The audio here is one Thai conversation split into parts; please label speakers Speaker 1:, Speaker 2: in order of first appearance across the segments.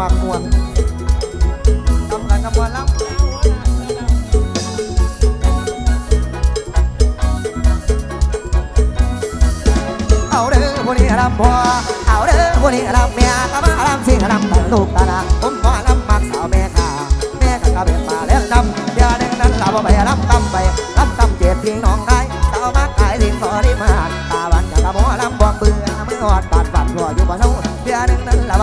Speaker 1: มากมวนกำกันกำมวนล้ำเอาเด้อผู้นี้รำพ่อเอาเด้อผู้นี้รำเมียก็มารำสิ่งรำตั้งลูกตานาผมพ่อรำมักสาวแม่ขาแม่ก็กระเบ็ดมาแล้วดำเดี๋ยวนึงนั้นเราไปรำกำไปรำกำเจ็ดพี่น้องได้สาวมักตายสิงขอได้มาตาวันจะกระหมอลำบอกเบื่อเมื่อหอด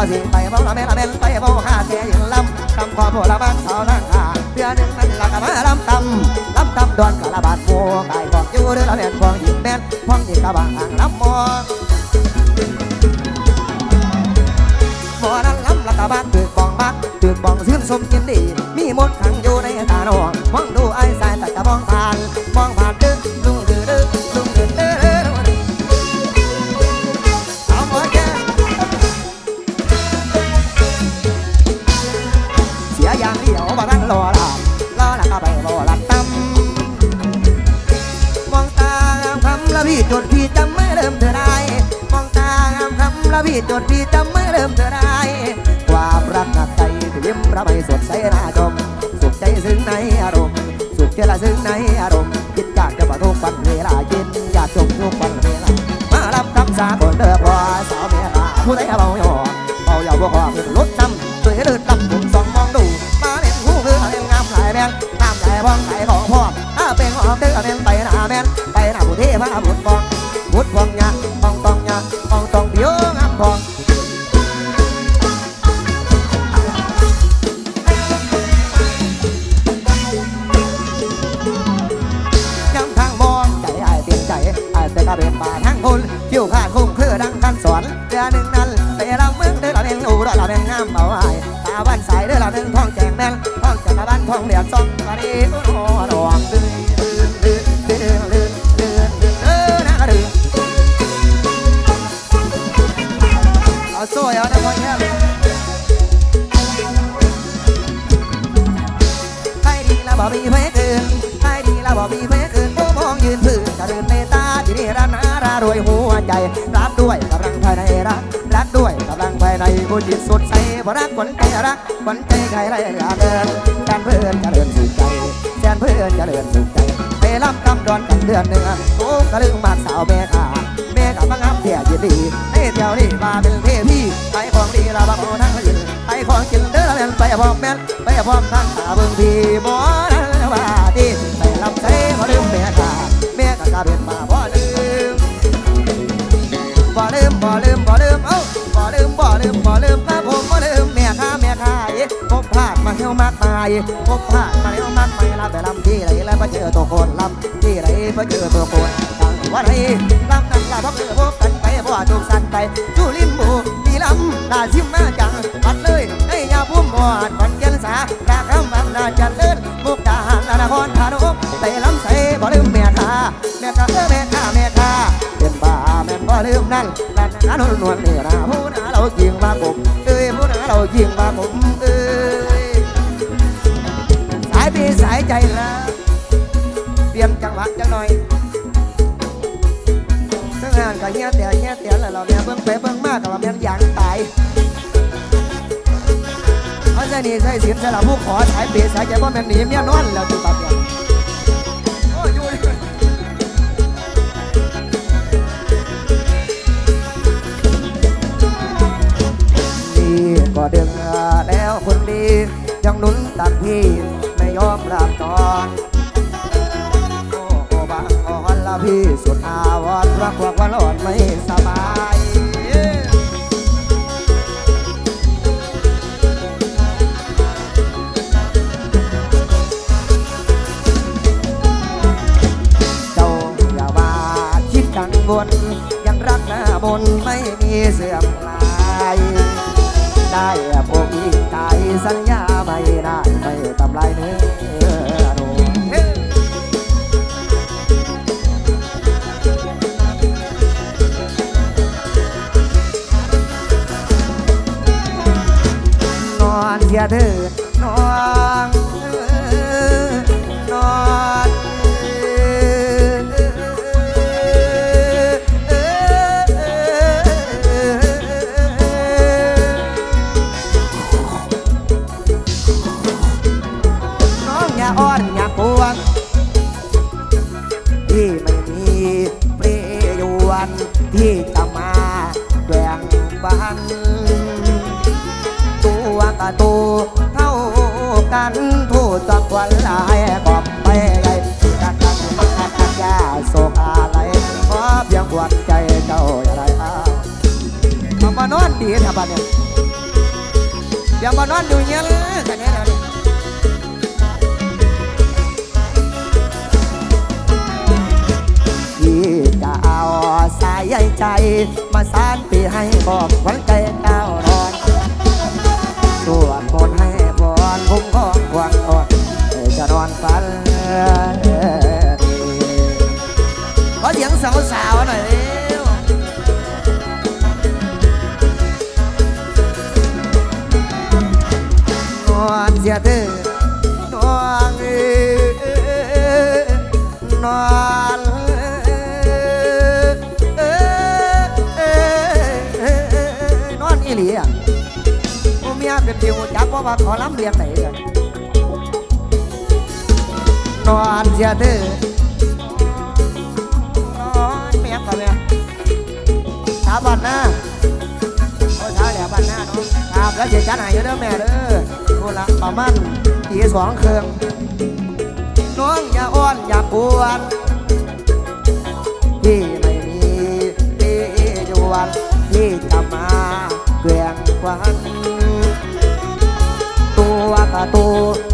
Speaker 1: สิไปเบ้าละแม่ละแม่ไปเบ้าข้าเสียิงลำคำความพวกละบ้านสาวนั่งขาเพื่อนหนึ่งนั้นละกะมาลำตำลำตำดอนกะละบาดโมกายของอยู่เดือละแม่นพองหญิงแม่นพ้องหญิงกะบางอ่างลำมอหมอนั้นลำละกะบาดตึกบองบักตึกบองซื่นสมกินดี ที่จดที่จำไม่เริ่มเธอได้ความรักหนักใจที่ยิ้มระบายสดใสหน้าจมสุขใจซึ้งในอารมณ์ สุขใจละซึ้งในอารมณ์คิดอยากจะประทุกวันเวลากินอยากจมทุกวันเวลามารับทำสาคนเด้อพอสาวเมียลาผู้ใดเบาหยอเอาอยอกบ่ขอเงินรถ มีเพชรอื่นใครดีแล้วบ่มีเพชรอื่นผู้มองยืนพื้นจะเดินเมตตาที่นี่ร้านนารารวยหัวใจ รักด้วยกำลังภายในรัก รักด้วยกำลังภายในบุญจิตสดใสบ่รักขวัญใจรักขวัญใจใครไรอย่าเดินแฟนเพื่อนจะเดินสู่ใจแฟนเพื่อนจะเดินสู่ใจไปรับกำดอนกันเดือนหนึ่งโอ้กระลึงมากสาวแม่ขาแม่กับบังคับเที่ยยินดีให้เที่ยวนี่มาเป็นเทพี่ไปของดีละบังโอทั้งยืน ไปของกินเด้อละแม่นไปพร้อมแม่นไปพร้อมทั้งขาเบิ่งพี่บ่นั้นว่าดีไปรับใช้บ่ลืมแม่ขาแม่ก็กาเป็นมาบ่ลืมบ่ลืมบ่ลืมบ่ลืมเอ้าบ่ลืมบ่ลืมบ่ลืมนะผมบ่ลืมแม่ค้าแม่ขายพบพลาดมาเที่ยวมากมายพบพลาดมาเที่ยวมากมายลาไปลำที่ไหนแล้วมาเจอตัวคนลำที่ไหนมาเจอตัวคน ว่าไรลำนั้นลาพบเจอพบกันไปบ่จุกสันไปจูลินบูมีลำตาชิมมาจังปัดเลยให้ยาพุ่มบ่อนก่อนเกณฑ์สาราคำมันน่าจะเลิศมุกดาหารนครพนมไปลำใส่บ่ลืมแม่ค้าแม่ค้าเออแม่ค้าแม่ค้าเป็นบ้าแม่นบ่ลืมนั่นนั่นนั่นนวลนวลนี่นะผู้น่าเรายิงมาผมเอ้ยผู้น่าเรายิงมาผมเอ้ยสายปีสายใจละเปลี่ยนจังหวะจังหน่อย ทั้งก็เฮียแต่เฮียแต่แล้วเราเนี่ยเบิ่งไปเบิ่งมากกับว่าแม่นยางตายเขาใส่นี่ใส่สินใส่ละผู้ขอสายเปีสายใจว่าแม่นหนีเมียนอนแล้วจุดตัดเนี่ยโอ้ยอยู่นี่ดีก็ดึงแล้วคนดียังหนุนตักพี่ไม่ยอมรับตอนโอ้โอ้บางอ่อนละพี่สุดอาานเสียเถิดน้อง สักวันลายกอบไปไงกักกักกักกักยาโศกอะไรขอเพียงหวันใจเจ้าอย่าได้าเอามานอนดีนะบ้านเนี่ยอย่ามานอนดูเงี้ยเลยกันเนี่ยเลยที่จะเอาสายใยใจ มาสานปีให้บอกวันใจ อนฝันขอเสียงสาวสาวหน่อยนอนเสียเธอนอนนอนนอนอีหลีอ่ะโอ้เมียเป็นผิวจับว่าขอล้ำเรียนไหนกัน ก่อนเสียเถิดนอเมียก่อนเมียสาบันนะาโอ้ยสาเหลี่ยบันหน้าเนาะครับแล้วเสียจันหายเยอะเด้อแม่เด้อคนละประมาณตีสองเครื่องน้องอย่าอ้อนอย่าปวด
Speaker 2: พี่ไม่มีที่จวนที่จะมาเกลี้ยงควันตัวกระตัว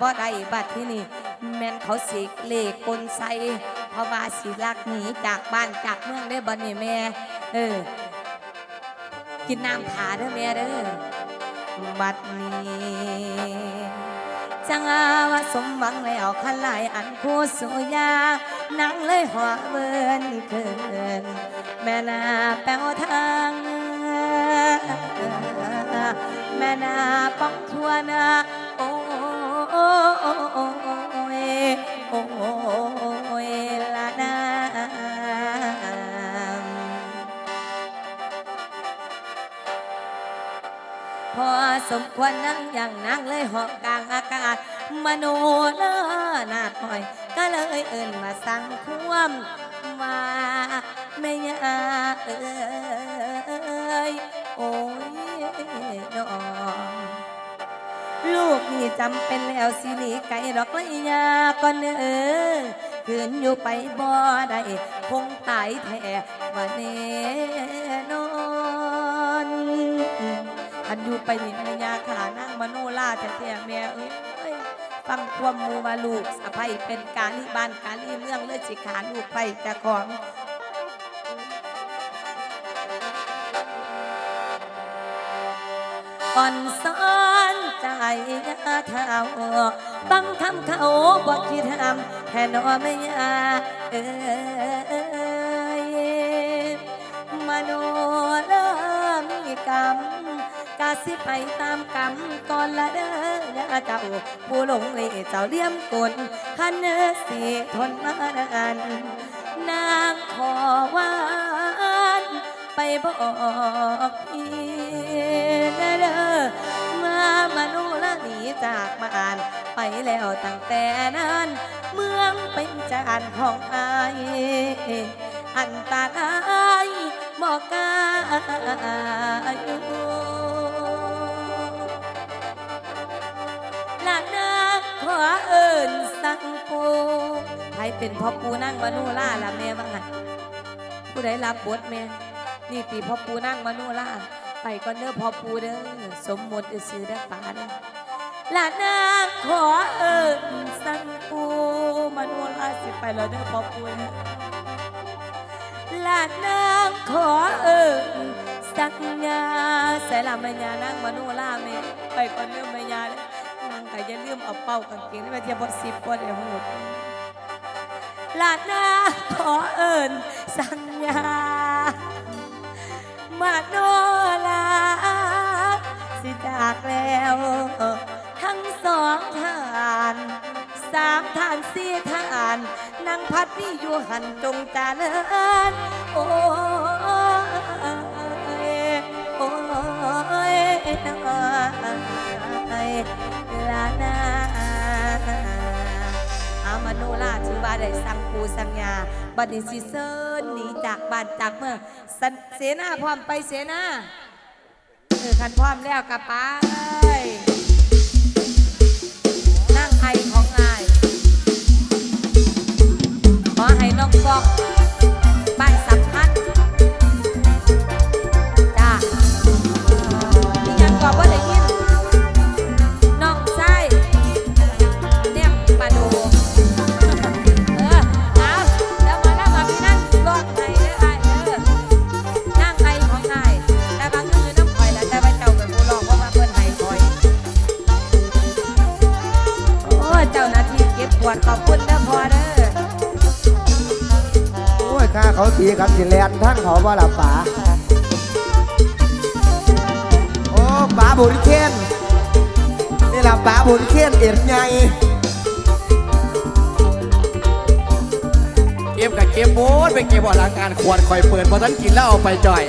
Speaker 2: บ่ได้บัดที่นี่แม่นเขาสิเลขกลใส่เพราะว่าสิลักหนีจากบ้านจากเมืองได้บ่นี่แม่ เออ กินน้ำผาเด้อแม่เด้อบัดนี้จังว่าสมหวังแล้วขลายอันคู่สุยานางเลยหัวเบินเกินแม่นาแป้วทางแม่นาป้องทัวนา พอสมควรนั่งอย่างนั่งเลยหอบกลางอากาศ มโนลานาดหอย ก็เลยเอิ่นมาสั่งควมว่าแม่ยาเอ้ยโอ้ยน้อง ลูกนี่จำเป็นแล้วสิหนีไกลดอกเลยยาก่อนเออคืนอยู่ไปบ่ได้คงตายแท้ว่าแน่นอนอันอยู่ไปนี่แม่ยาขานั่งมโนราแท้ๆแม่เอ้ยฟังความมูมาลูกสะใภ้เป็นกาลีบ้านกาลีเมืองเลยสิขาลูกไปเจะของอ่อนซ้อ ใจเท้าบังคำเขาบ่คิดทำแทนว่ไม่ยาเอ้ยมโนเริ่มมีกรรมกาสิไปตามกรรมก่อนละเด้อเจ้าผู้หลงเลเจ้าเลี่ยมกลคันเนื้อสีทนมานานนางขอหวานไปบอกพี่เด้อเด้อมามนุละหนีจากบ้าน ไปแล้วตั้งแต่นั้น เมืองเป็นจานของอายอันตรายบอกกาอยู่ลานาขอเอิญสังปูใครเป็นพ่อปูนั่งมนูล่าล่ะแม่บ้างหันผู้ใดรับบทแม่นี่ตีพ่อปูนั่งมนูล่า ไปก่อนเด้อพ่อปูเด้อสมมติซื้อได้ป่าเด้อลานางขอเอิญสั่งปูมานูล่าสิไปแล้วเด้อพ่อปูเด้อลานางขอเอิญสักยาใส่ละแม่ยานั่งมานูล่าแม่ไปก่อนเด้อแม่ยาเด้อนางก็อย่าลืมเอาเป้ากางเกงนี่มาเทียบสิบบ่ได้โหดลาดหน้าขอเอิญสัญญา มาโนลาสิจากแล้ว ทั้งสองทานสามทานสี่ทานนางพัดนี่อยู่หันจงจาเลินโอ้ยโอ้ยน้ยลานาอามาโนลาถือว่าได้สั่งปูสั่งยาบัดนี้สิเซินหนี จากบ้านจากเมืองเสนาพร้อมไปเสนาเออคันพร้อมแล้วกับไปนั่งไอของอายขอให้น้องกอก บุญเขี
Speaker 1: ยนเอ็ดใหญ่เก็
Speaker 3: บกับเก็บโบดไปเก็บ
Speaker 2: บ่อลางการขวดคอยเปิดพอท่านกินแล้วเอาไปจ่อย